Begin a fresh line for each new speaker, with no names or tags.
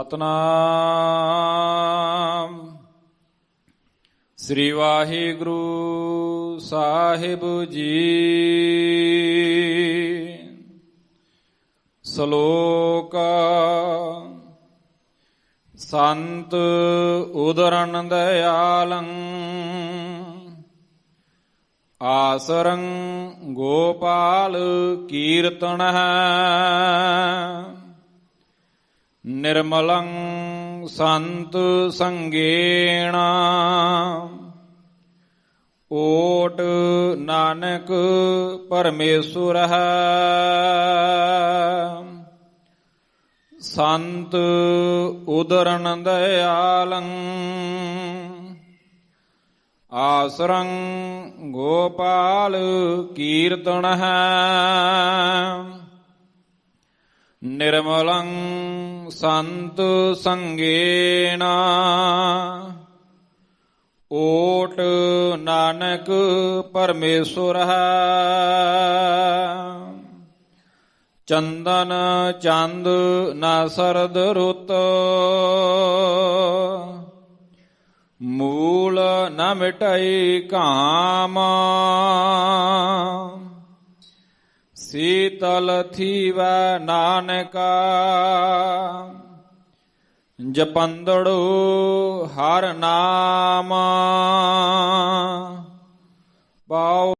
ਸਤਨਾਮ। ਸ੍ਰੀ ਵਾਹਿਗੁਰੂ ਸਾਹਿਬ ਜੀ। ਸ਼ਲੋਕ ਸੰਤ ਉਦਰਨ ਦਇਆਲੰ ਆਸਰੰ ਗੋਪਾਲ ਕੀਰਤਨ ਨਿਰਮਲੰ ਸੰਤ ਸੰਗੇਣ। ਓਟ ਨਾਨਕ ਪਰਮੇਸ਼ੁਰ ਸੰਤ ਉਦਰਨ ਦਇਆਲੰ। ਆਸਰੰ ਗੋਪਾਲ ਕੀਰਤਨ ਨਿਰਮਲੰ ਸੰਤ ਸੰਗੇਨ ਓਟ ਨਾਨਕ ਪਰਮੇਸ਼ੁਰ ਚੰਦਨ ਚੰਦ ਨਾ ਸਰਦ ਰੁੱਤ। ਮੂਲ ਨ ਮਿਟਈ ਕਾਮ। ਸੀਤਲ ਥੀਵੈ ਨਾਨਕਾ। ਜਪੰਦੜੋ ਹਰ ਨਾਮ। ਪਾਉ